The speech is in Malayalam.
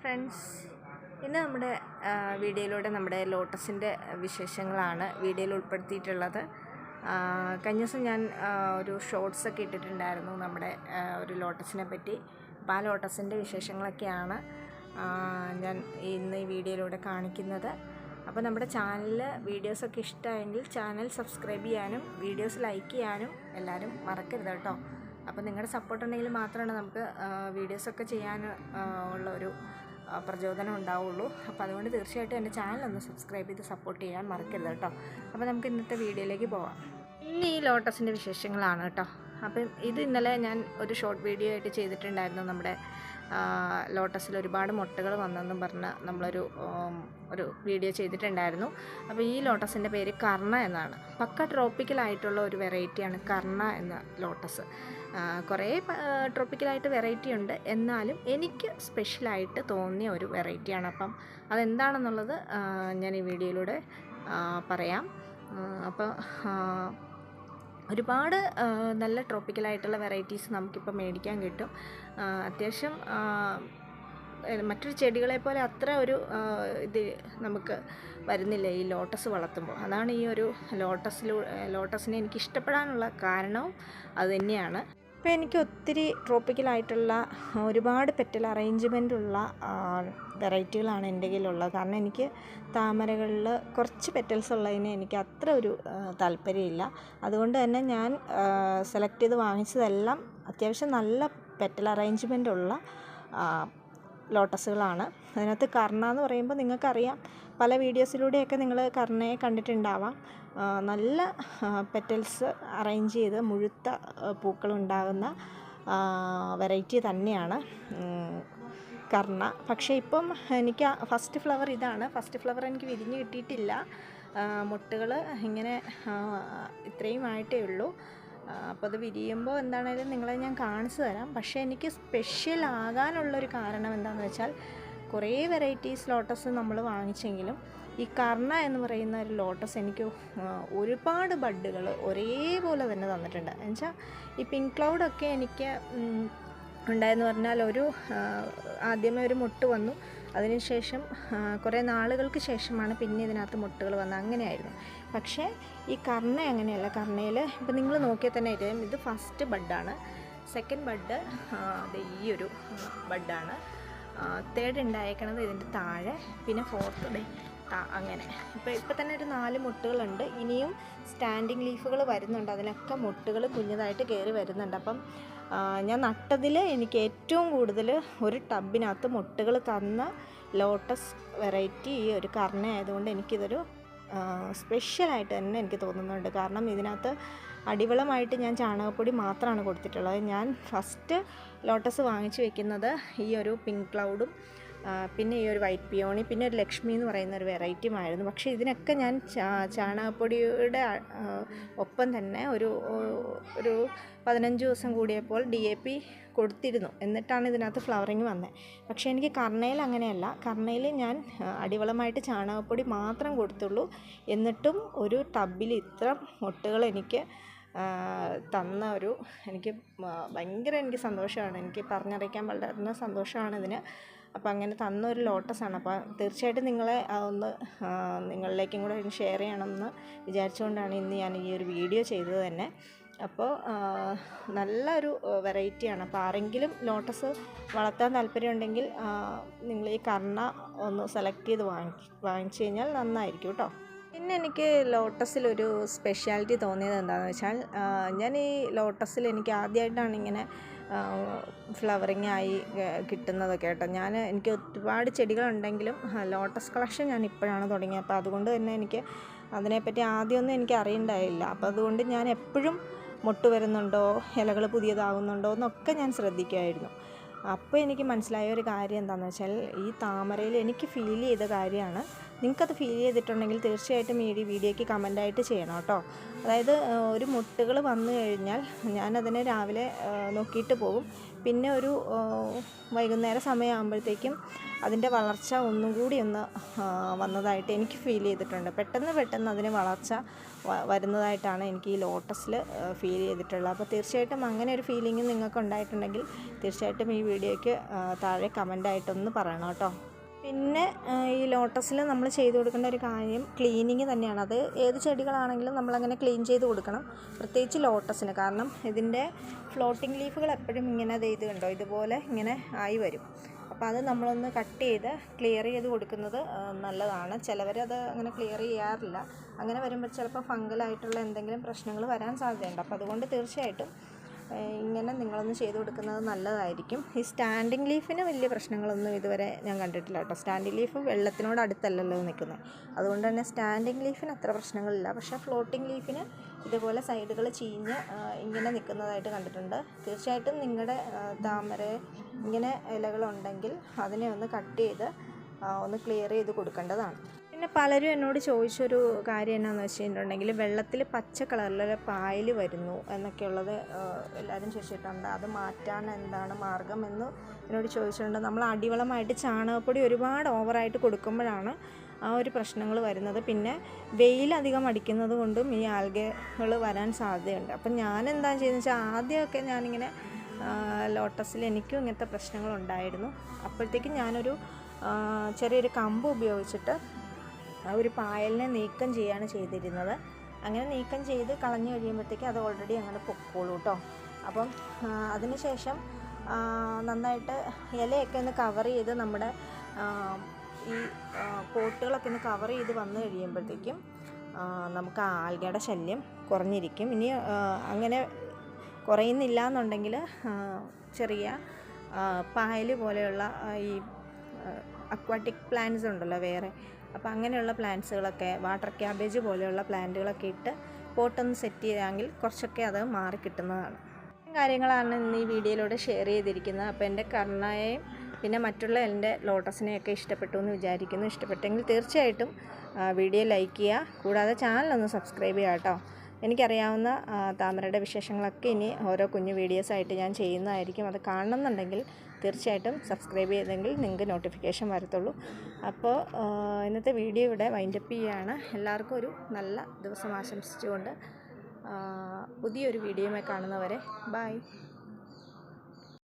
ഫ്രണ്ട്സ് ഇന്ന് നമ്മുടെ വീഡിയോയിലൂടെ നമ്മുടെ ലോട്ടസിന്റെ വിശേഷങ്ങളാണ് വീഡിയോയിൽ ഉൾപ്പെടുത്തിയിട്ടുള്ളത്. കഴിഞ്ഞ ദിവസം ഞാൻ ഒരു ഷോർട്സ് ഒക്കെ ഇട്ടിട്ടുണ്ടായിരുന്നു നമ്മുടെ ഒരു ലോട്ടസിനെ പറ്റി. അപ്പോൾ ആ ലോട്ടസിന്റെ വിശേഷങ്ങളൊക്കെയാണ് ഞാൻ ഇന്ന് ഈ വീഡിയോയിലൂടെ കാണിക്കുന്നത്. അപ്പോൾ നമ്മുടെ ചാനലിൽ വീഡിയോസൊക്കെ ഇഷ്ടമായെങ്കിൽ ചാനൽ സബ്സ്ക്രൈബ് ചെയ്യാനും വീഡിയോസ് ലൈക്ക് ചെയ്യാനും എല്ലാവരും മറക്കരുത് കേട്ടോ. അപ്പോൾ നിങ്ങളുടെ സപ്പോർട്ട് ഉണ്ടെങ്കിൽ മാത്രമാണ് നമുക്ക് വീഡിയോസൊക്കെ ചെയ്യാൻ ഉള്ള ഒരു പ്രചോദനം ഉണ്ടാവുള്ളൂ. അപ്പോൾ അതുകൊണ്ട് തീർച്ചയായിട്ടും എന്റെ ചാനൽ ഒന്ന് സബ്സ്ക്രൈബ് ചെയ്ത് സപ്പോർട്ട് ചെയ്യാൻ മറക്കരുത് കേട്ടോ. അപ്പോൾ നമുക്ക് ഇന്നത്തെ വീഡിയോയിലേക്ക് പോവാം. ഇനി ഈ ലോട്ടസിന്റെ വിശേഷങ്ങളാണ് കേട്ടോ. അപ്പം ഇത് ഇന്നലെ ഞാൻ ഒരു ഷോർട്ട് വീഡിയോ ആയിട്ട് ചെയ്തിട്ടുണ്ടായിരുന്നു നമ്മുടെ ലോട്ടസിൽ ഒരുപാട് മുട്ടകൾ വന്നെന്നും പറഞ്ഞ് നമ്മളൊരു ഒരു വീഡിയോ ചെയ്തിട്ടുണ്ടായിരുന്നു. അപ്പോൾ ഈ ലോട്ടസിന്റെ പേര് കർണ എന്നാണ്. പക്ക ട്രോപ്പിക്കലായിട്ടുള്ള ഒരു വെറൈറ്റിയാണ് കർണ എന്ന ലോട്ടസ്. കുറേ ട്രോപ്പിക്കലായിട്ട് വെറൈറ്റി ഉണ്ട്. എന്നാലും എനിക്ക് സ്പെഷ്യലായിട്ട് തോന്നിയ ഒരു വെറൈറ്റിയാണ് അപ്പം അതെന്താണെന്നുള്ളത് ഞാൻ ഈ വീഡിയോയിലൂടെ പറയാം. അപ്പോൾ ഒരുപാട് നല്ല ട്രോപ്പിക്കലായിട്ടുള്ള വെറൈറ്റീസ് നമുക്കിപ്പോൾ മേടിക്കാൻ കിട്ടും. അത്യാവശ്യം മറ്റൊരു ചെടികളെ പോലെ അത്ര ഒരു ഇത് നമുക്ക് വരുന്നില്ല ഈ ലോട്ടസ് വളർത്തുമ്പോൾ. അതാണ് ഈ ഒരു ലോട്ടസിലൂ ലോട്ടസിനെ എനിക്ക് ഇഷ്ടപ്പെടാനുള്ള കാരണവും അത് ഇപ്പോൾ എനിക്ക് ഒത്തിരി ട്രോപ്പിക്കലായിട്ടുള്ള ഒരുപാട് പെറ്റൽ അറേഞ്ച്മെന്റ് ഉള്ള വെറൈറ്റികളാണ് എന്റെ കയ്യിലുള്ളത്. കാരണം എനിക്ക് താമരകളിൽ കുറച്ച് പെറ്റൽസ് ഉള്ളതിന് എനിക്ക് അത്ര ഒരു താല്പര്യമില്ല. അതുകൊണ്ട് തന്നെ ഞാൻ സെലക്ട് ചെയ്ത് വാങ്ങിച്ചതെല്ലാം അത്യാവശ്യം നല്ല പെറ്റൽ അറേഞ്ച്മെന്റ് ഉള്ള ലോട്ടസുകളാണ്. അതിനകത്ത് കർണ എന്ന് പറയുമ്പോൾ നിങ്ങൾക്കറിയാം പല വീഡിയോസിലൂടെയൊക്കെ നിങ്ങൾ കർണയെ കണ്ടിട്ടുണ്ടാവാം. നല്ല പെറ്റൽസ് അറേഞ്ച് ചെയ്ത് മുഴുത്ത പൂക്കളുണ്ടാകുന്ന വെറൈറ്റി തന്നെയാണ് കർണ. പക്ഷേ ഇപ്പം എനിക്ക് ഫസ്റ്റ് ഫ്ലവർ ഇതാണ്. ഫസ്റ്റ് ഫ്ലവർ എനിക്ക് വിരിഞ്ഞ് കിട്ടിയിട്ടില്ല. മുട്ടുകൾ ഇങ്ങനെ ഇത്രയും ആയിട്ടേ ഉള്ളൂ. അപ്പോൾ അത് വിരിയുമ്പോൾ എന്താണേലും നിങ്ങളെ ഞാൻ കാണിച്ചു തരാം. പക്ഷേ എനിക്ക് സ്പെഷ്യൽ ആകാനുള്ളൊരു കാരണം എന്താണെന്ന് വെച്ചാൽ കുറേ വെറൈറ്റീസ് ലോട്ടസ് നമ്മൾ വാങ്ങിച്ചെങ്കിലും ഈ കർണ എന്ന് പറയുന്ന ഒരു ലോട്ടസ് എനിക്ക് ഒരുപാട് ബഡ്ഡുകൾ ഒരേപോലെ തന്നെ തന്നിട്ടുണ്ട്. എന്നുവെച്ചാൽ ഈ പിങ്ക് ക്ലൗഡൊക്കെ എനിക്ക് ഉണ്ടായെന്ന് പറഞ്ഞാൽ ഒരു ആദ്യമേ ഒരു മുട്ട് വന്നു. അതിനുശേഷം കുറേ നാളുകൾക്ക് ശേഷമാണ് പിന്നെ ഇതിനകത്ത് മുട്ടുകൾ വന്നത്. അങ്ങനെയായിരുന്നു. പക്ഷേ ഈ കർണ അങ്ങനെയല്ല കർണയിൽ ഇപ്പം നിങ്ങൾ നോക്കിയാൽ തന്നെ അറിയാം ഇത് ഫസ്റ്റ് ബഡാണ്. സെക്കൻഡ് ബഡ് അത് ഈ ഒരു ബഡാണ്. തേർഡ് ഉണ്ടായേക്കണത് ഇതിന്റെ താഴെ പിന്നെ ഫോർത്ത് ഡേ അങ്ങനെ. ഇപ്പോൾ ഇപ്പോൾ തന്നെ ഒരു നാല് മുട്ടുകളുണ്ട്. ഇനിയും സ്റ്റാൻഡിങ് ലീഫുകൾ വരുന്നുണ്ട്. അതിനൊക്കെ മുട്ടുകൾ കുഞ്ഞതായിട്ട് കയറി വരുന്നുണ്ട്. അപ്പം ഞാൻ നട്ടതിൽ എനിക്ക് ഏറ്റവും കൂടുതൽ ഒരു ടബിനകത്ത് മുട്ടുകൾ തന്ന ലോട്ടസ് വെറൈറ്റി ഈ ഒരു കർണ ആയതുകൊണ്ട് എനിക്കിതൊരു സ്പെഷ്യലായിട്ട് തന്നെ എനിക്ക് തോന്നുന്നുണ്ട്. കാരണം ഇതിനകത്ത് അടിവളമായിട്ട് ഞാൻ ചാണകപ്പൊടി മാത്രമാണ് കൊടുത്തിട്ടുള്ളത്. ഞാൻ ഫസ്റ്റ് ലോട്ടസ് വാങ്ങിച്ചു വെക്കുന്നത് ഈ ഒരു പിങ്ക് ക്ലൗഡും ആ, പിന്നെ ഈ ഒരു വൈറ്റ് പിയോണി പിന്നെ ഒരു ലക്ഷ്മി എന്ന് പറയുന്ന ഒരു വെറൈറ്റിയും ആയിരുന്നു പക്ഷേ ഇതിനൊക്കെ ഞാൻ ചാണകപ്പൊടിയുടെ ഒപ്പം തന്നെ ഒരു ഒരു പതിനഞ്ച് ദിവസം കൂടിയപ്പോൾ ഡി എ പി കൊടുത്തിരുന്നു. എന്നിട്ടാണ് ഇതിനകത്ത് ഫ്ലവറിങ് വന്നത് പക്ഷേ എനിക്ക് കർണയിൽ അങ്ങനെയല്ല. കർണയിൽ ഞാൻ അടിവളമായിട്ട് ചാണകപ്പൊടി മാത്രം കൊടുത്തുള്ളൂ. എന്നിട്ടും ഒരു ടബിൽ ഇത്ര മുട്ടുകൾ എനിക്ക് തന്ന ഒരു എനിക്ക് ഭയങ്കര എനിക്ക് സന്തോഷമാണ്. എനിക്ക് പറഞ്ഞറിയിക്കാൻ വളരെ സന്തോഷമാണ് ഇതിന്. അപ്പോൾ അങ്ങനെ തന്ന ഒരു ലോട്ടസാണ്. അപ്പോൾ തീർച്ചയായിട്ടും നിങ്ങളെ ഒന്ന് നിങ്ങളിലേക്കും കൂടെ ഷെയർ ചെയ്യണമെന്ന് വിചാരിച്ചുകൊണ്ടാണ് ഇന്ന് ഞാൻ ഈ ഒരു വീഡിയോ ചെയ്തത് തന്നെ. അപ്പോൾ നല്ലൊരു വെറൈറ്റിയാണ് അപ്പോൾ ആരെങ്കിലും ലോട്ടസ് വളർത്താൻ താല്പര്യമുണ്ടെങ്കിൽ നിങ്ങൾ ഈ കർണ ഒന്ന് സെലക്ട് ചെയ്ത് വാങ്ങി വാങ്ങിച്ചു കഴിഞ്ഞാൽ നന്നായിരിക്കും കേട്ടോ. പിന്നെ എനിക്ക് ലോട്ടസിലൊരു സ്പെഷ്യാലിറ്റി തോന്നിയത് എന്താണെന്ന് വെച്ചാൽ ഞാൻ ഈ ലോട്ടസിൽ എനിക്ക് ആദ്യമായിട്ടാണ് ഇങ്ങനെ ഫ്ലവറിങ് ആയി കിട്ടുന്നതൊക്കെ കേട്ടോ. ഞാൻ എനിക്ക് ഒരുപാട് ചെടികളുണ്ടെങ്കിലും ലോട്ടസ് കളക്ഷൻ ഞാൻ ഇപ്പോഴാണ് തുടങ്ങിയത്. അപ്പോൾ അതുകൊണ്ട് തന്നെ എനിക്ക് അതിനെപ്പറ്റി ആദ്യമൊന്നും എനിക്ക് അറിയണ്ടായില്ല. അപ്പോൾ അതുകൊണ്ട് ഞാൻ എപ്പോഴും മുട്ട് വരുന്നുണ്ടോ ഇലകൾ പുതിയതാകുന്നുണ്ടോ എന്നൊക്കെ ഞാൻ ശ്രദ്ധിക്കുമായിരുന്നു. അപ്പോൾ എനിക്ക് മനസ്സിലായ ഒരു കാര്യം എന്താണെന്ന് വെച്ചാൽ ഈ താമരയിൽ എനിക്ക് ഫീൽ ചെയ്ത കാര്യമാണ് നിങ്ങൾക്കത് ഫീൽ ചെയ്തിട്ടുണ്ടെങ്കിൽ തീർച്ചയായിട്ടും ഈ വീഡിയോയ്ക്ക് കമന്റായിട്ട് ചെയ്യണം കേട്ടോ. അതായത് ഒരു മുട്ടുകൾ വന്നു കഴിഞ്ഞാൽ ഞാനതിനെ രാവിലെ നോക്കിയിട്ട് പോകും. പിന്നെ ഒരു വൈകുന്നേരം സമയമാകുമ്പോഴത്തേക്കും അതിന്റെ വളർച്ച ഒന്നും കൂടി ഒന്ന് വന്നതായിട്ട് എനിക്ക് ഫീൽ ചെയ്തിട്ടുണ്ട്. പെട്ടെന്ന് പെട്ടെന്ന് അതിന് വളർച്ച വരുന്നതായിട്ടാണ് എനിക്ക് ഈ ലോട്ടസിൽ ഫീൽ ചെയ്തിട്ടുള്ളത്. അപ്പോൾ തീർച്ചയായിട്ടും അങ്ങനെ ഒരു ഫീലിംഗ് നിങ്ങൾക്ക് ഉണ്ടായിട്ടുണ്ടെങ്കിൽ തീർച്ചയായിട്ടും ഈ വീഡിയോയ്ക്ക് താഴെ കമന്റായിട്ടൊന്ന് പറയണം കേട്ടോ. പിന്നെ ഈ ലോട്ടസിൽ നമ്മൾ ചെയ്തു കൊടുക്കേണ്ട ഒരു കാര്യം ക്ലീനിങ് തന്നെയാണ്. അത് ഏത് ചെടികളാണെങ്കിലും നമ്മളങ്ങനെ ക്ലീൻ ചെയ്ത് കൊടുക്കണം. പ്രത്യേകിച്ച് ലോട്ടസിന്. കാരണം ഇതിന്റെ ഫ്ലോട്ടിംഗ് ലീഫുകൾ എപ്പോഴും ഇങ്ങനെ ദേ ഇത് കണ്ടോ? ഇതുപോലെ ഇങ്ങനെ ആയി വരും. അപ്പോൾ അത് നമ്മളൊന്ന് കട്ട് ചെയ്ത് ക്ലിയർ ചെയ്ത് കൊടുക്കുന്നത് നല്ലതാണ്. ചിലവരത് അങ്ങനെ ക്ലിയർ ചെയ്യാറില്ല. അങ്ങനെ വരുമ്പോൾ ചിലപ്പോൾ ഫംഗലായിട്ടുള്ള എന്തെങ്കിലും പ്രശ്നങ്ങൾ വരാൻ സാധ്യതയുണ്ട്. അപ്പോൾ അതുകൊണ്ട് തീർച്ചയായിട്ടും ഇങ്ങനെ നിങ്ങളൊന്ന് ചെയ്ത് കൊടുക്കുന്നത് നല്ലതായിരിക്കും. ഈ സ്റ്റാൻഡിങ് ലീഫിന് വലിയ പ്രശ്നങ്ങളൊന്നും ഇതുവരെ ഞാൻ കണ്ടിട്ടില്ല കേട്ടോ. സ്റ്റാൻഡിങ് ലീഫ് വെള്ളത്തിനോട് അടുത്തല്ലല്ലോ നിൽക്കുന്നത് അതുകൊണ്ട് തന്നെ സ്റ്റാൻഡിങ് ലീഫിന് അത്ര പ്രശ്നങ്ങളില്ല. പക്ഷേ ഫ്ലോട്ടിംഗ് ലീഫിന് ഇതുപോലെ സൈഡുകൾ ചീഞ്ഞ് ഇങ്ങനെ നിൽക്കുന്നതായിട്ട് കണ്ടിട്ടുണ്ട്. തീർച്ചയായിട്ടും നിങ്ങളുടെ താമര ഇങ്ങനെ ഇലകളുണ്ടെങ്കിൽ അതിനെ ഒന്ന് കട്ട് ചെയ്ത് ഒന്ന് ക്ലിയർ ചെയ്ത് കൊടുക്കേണ്ടതാണ്. പിന്നെ പലരും എന്നോട് ചോദിച്ചൊരു കാര്യം എന്നാന്ന് വെച്ചിട്ടുണ്ടെങ്കിൽ വെള്ളത്തിൽ പച്ച കളറിലൊരു പായൽ വരുന്നു എന്നൊക്കെയുള്ളത് എല്ലാവരും ചോദിച്ചിട്ടുണ്ട്. അത് മാറ്റാൻ എന്താണ് മാർഗം എന്ന് എന്നോട് ചോദിച്ചിട്ടുണ്ട്. നമ്മൾ അടിവളമായിട്ട് ചാണകപ്പൊടി ഒരുപാട് ഓവറായിട്ട് കൊടുക്കുമ്പോഴാണ് ആ ഒരു പ്രശ്നങ്ങൾ വരുന്നത്. പിന്നെ വെയിലധികം അടിക്കുന്നത് കൊണ്ടും ഈ ആൽഗകൾ വരാൻ സാധ്യതയുണ്ട്. അപ്പം ഞാൻ എന്താ ചെയ്യുന്നത് വെച്ചാൽ ആദ്യമൊക്കെ ഞാനിങ്ങനെ ലോട്ടസിൽ എനിക്കും ഇങ്ങനത്തെ പ്രശ്നങ്ങളുണ്ടായിരുന്നു അപ്പോഴത്തേക്കും ഞാനൊരു ചെറിയൊരു കമ്പ് ഉപയോഗിച്ചിട്ട് ഒരു പായലിനെ നീക്കം ചെയ്യാണ് ചെയ്തിരുന്നത്. അങ്ങനെ നീക്കം ചെയ്ത് കളഞ്ഞു കഴിയുമ്പോഴത്തേക്ക് അത് ഓൾറെഡി അങ്ങനെ പൊക്കോളൂ കേട്ടോ അപ്പം അതിനുശേഷം നന്നായിട്ട് ഇലയൊക്കെ ഒന്ന് കവർ ചെയ്ത് നമ്മുടെ ഈ പോട്ടുകളൊക്കെ ഒന്ന് കവർ ചെയ്ത് വന്നു കഴിയുമ്പോഴത്തേക്കും നമുക്ക് ആ ആൽഗയുടെ ശല്യം കുറഞ്ഞിരിക്കും. ഇനി അങ്ങനെ കുറയുന്നില്ല എന്നുണ്ടെങ്കിൽ ചെറിയ പായൽ പോലെയുള്ള ഈ അക്വാട്ടിക് പ്ലാന്റ്സ് ഉണ്ടല്ലോ വേറെ. അപ്പോൾ അങ്ങനെയുള്ള പ്ലാന്റ്സുകളൊക്കെ വാട്ടർ ക്യാബേജ് പോലെയുള്ള പ്ലാന്റുകളൊക്കെ ഇട്ട് പോട്ടൊന്ന് സെറ്റ് ചെയ്താങ്കിൽ കുറച്ചൊക്കെ അത് മാറി കിട്ടുന്നതാണ്. കാര്യങ്ങളാണ് ഇന്ന് ഈ വീഡിയോയിലൂടെ ഷെയർ ചെയ്തിരിക്കുന്നത്. അപ്പോൾ എന്റെ കർണയെയും പിന്നെ മറ്റുള്ള എന്റെ ലോട്ടസിനെയൊക്കെ ഇഷ്ടപ്പെട്ടു എന്ന് വിചാരിക്കുന്നു. ഇഷ്ടപ്പെട്ടെങ്കിൽ തീർച്ചയായിട്ടും വീഡിയോ ലൈക്ക് ചെയ്യുക. കൂടാതെ ചാനലൊന്ന് സബ്സ്ക്രൈബ് ചെയ്യുക കേട്ടോ. എനിക്കറിയാവുന്ന താമരയുടെ വിശേഷങ്ങളൊക്കെ ഇനി ഓരോ കുഞ്ഞു വീഡിയോസായിട്ട് ഞാൻ ചെയ്യുന്നതായിരിക്കും. അത് കാണണമെന്നുണ്ടെങ്കിൽ തീർച്ചയായിട്ടും സബ്സ്ക്രൈബ് ചെയ്തെങ്കിൽ നിങ്ങൾക്ക് നോട്ടിഫിക്കേഷൻ വരത്തുള്ളൂ. അപ്പോൾ ഇന്നത്തെ വീഡിയോ ഇവിടെ വൈൻഡപ്പ് ചെയ്യുകയാണ്. എല്ലാവർക്കും ഒരു നല്ല ദിവസം ആശംസിച്ചുകൊണ്ട് പുതിയൊരു വീഡിയോയുമായി കാണുന്നവരെ ബൈ.